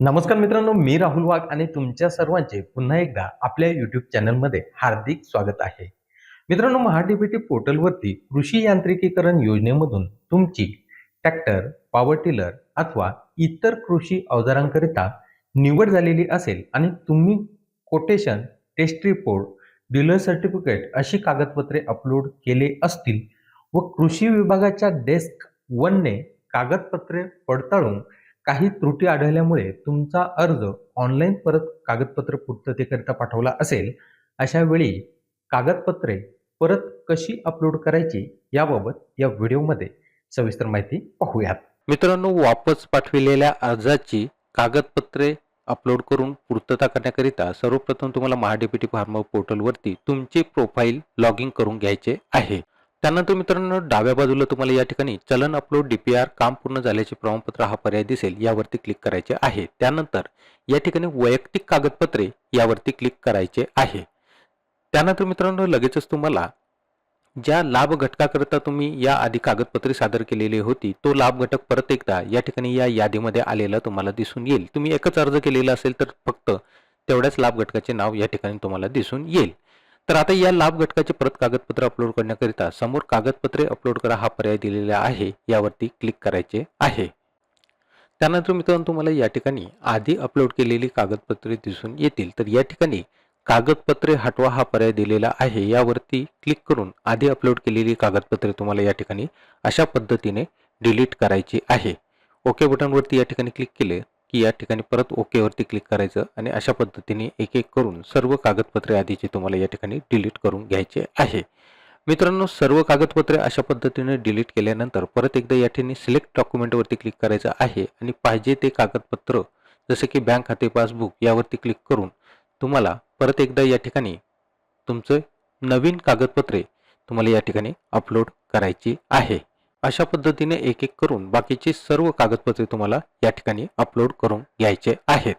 नमस्कार मित्रांनो मी राहुल वाघ आणि तुमच्या सर्वांचे पुन्हा एकदा आपल्या युट्यूब चॅनलमध्ये हार्दिक स्वागत आहे. मित्रांनो महाडीबीटी पोर्टलवरती कृषी यांत्रिकीकरण योजनेमधून तुमची ट्रॅक्टर पॉवर टिलर अथवा इतर कृषी अवजारांकरिता निवड झालेली असेल आणि तुम्ही quotation test report dealer certificate अशी कागदपत्रे अपलोड केले असतील व कृषी विभागाच्या डेस्क वनने कागदपत्रे पडताळून काही त्रुटी आढळल्यामुळे तुमचा अर्ज ऑनलाईन परत कागदपत्र पूर्ततेकरिता पाठवला असेल अशा वेळी कागदपत्रे परत कशी अपलोड करायची याबाबत या व्हिडिओमध्ये सविस्तर माहिती पाहूयात. मित्रांनो वापस पाठविलेल्या अर्जाची कागदपत्रे अपलोड करून पूर्तता करण्याकरिता सर्वप्रथम तुम्हाला महाडीपीटी फार्म पोर्टलवरती तुमचे प्रोफाईल लॉग इन करून घ्यायचे आहे. त्यानंतर मित्रांनो डाव्या बाजूला तुम्हाला या ठिकाणी चलन अपलोड डीपीआर काम पूर्ण झाल्याचे प्रमाणपत्र हा पर्याय दिसेल यावरती क्लिक करायचे आहे. त्यानंतर या ठिकाणी वैयक्तिक कागदपत्रे यावरती क्लिक करायचे आहे. त्यानंतर मित्रांनो लगेचच तुम्हाला ज्या लाभ घटकाकरता तुम्ही या आधी कागदपत्रे सादर केलेली होती तो लाभ घटक परत एकदा या ठिकाणी या यादीमध्ये आलेला तुम्हाला दिसून येईल. तुम्ही एकच अर्ज केलेला असेल तर फक्त तेवढ्याच लाभ घटकाचे नाव या ठिकाणी तुम्हाला दिसून येईल. तर आता या लाभ घटकाचे परत कागदपत्र अपलोड करण्याकरिता समोर कागदपत्रे अपलोड करा हा पर्याय दिलेला आहे यावरती क्लिक करायचे आहे. त्यानंतर मित्रांनो तुम्हाला या ठिकाणी आधी अपलोड केलेली कागदपत्रे दिसून येतील. तर या ठिकाणी कागदपत्रे हटवा हा पर्याय दिलेला आहे. यावरती क्लिक करून आधी अपलोड केलेली कागदपत्रे तुम्हाला या ठिकाणी अशा पद्धतीने डिलीट करायची आहे. ओके बटनवरती या ठिकाणी क्लिक केले. की या ठिकाणी परत ओकेवरती क्लिक करायचं आणि अशा पद्धतीने एक एक करून सर्व कागदपत्रे आधीचे तुम्हाला या ठिकाणी डिलीट करून घ्यायचे आहे. मित्रांनो सर्व कागदपत्रे अशा पद्धतीने डिलीट केल्यानंतर परत एकदा या ठिकाणी सिलेक्ट डॉक्युमेंटवरती क्लिक करायचं आहे आणि पाहिजे ते कागदपत्र जसे की बँक खाते पासबुक यावरती क्लिक करून तुम्हाला परत एकदा या ठिकाणी तुमचं नवीन कागदपत्रे तुम्हाला या ठिकाणी अपलोड करायची आहे. अशा पद्धतीने एक एक करून बाकीची सर्व कागदपत्रे तुम्हाला या ठिकाणी अपलोड करून घ्यायचे आहेत.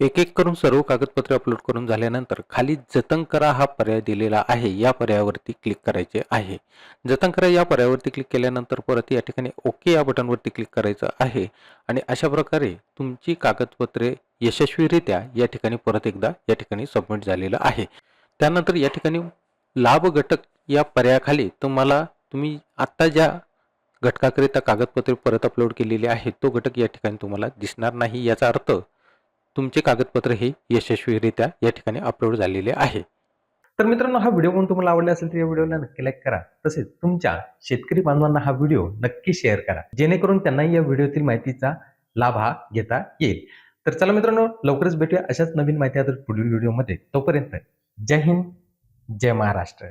एक एक करून सर्व कागदपत्रे अपलोड करून झाल्यानंतर खाली जतन करा हा पर्याय दिलेला आहे. या पर्यायावरती क्लिक करायचे आहे. जतन करा या पर्यायावरती क्लिक केल्यानंतर परत या ठिकाणी ओके या बटनवरती क्लिक करायचं आहे आणि अशा प्रकारे तुमची कागदपत्रे यशस्वीरित्या या ठिकाणी परत एकदा या ठिकाणी सबमिट झालेलं आहे. त्यानंतर या ठिकाणी लाभ घटक या पर्यायाखाली तुम्हाला तुम्ही आत्ता ज्या घटकाकरिता कागदपत्रे परत अपलोड केलेली आहेत तो घटक या ठिकाणी तुम्हाला दिसणार नाही. याचा अर्थ तुमचे कागदपत्र हे यशस्वीरित्या या ठिकाणी अपलोड झालेले आहे. तर मित्रांनो हा व्हिडिओ पण तुम्हाला आवडला असेल तर या व्हिडिओला नक्की लाईक करा. तसेच तुमच्या शेतकरी बांधवांना हा व्हिडिओ नक्की शेअर करा. जेणेकरून त्यांनाही या व्हिडिओतील माहितीचा लाभ हा घेता येईल. तर चला मित्रांनो लवकरच भेटूया अशाच नवीन माहिती आता पुढील व्हिडिओमध्ये तोपर्यंत जय हिंद जय महाराष्ट्र.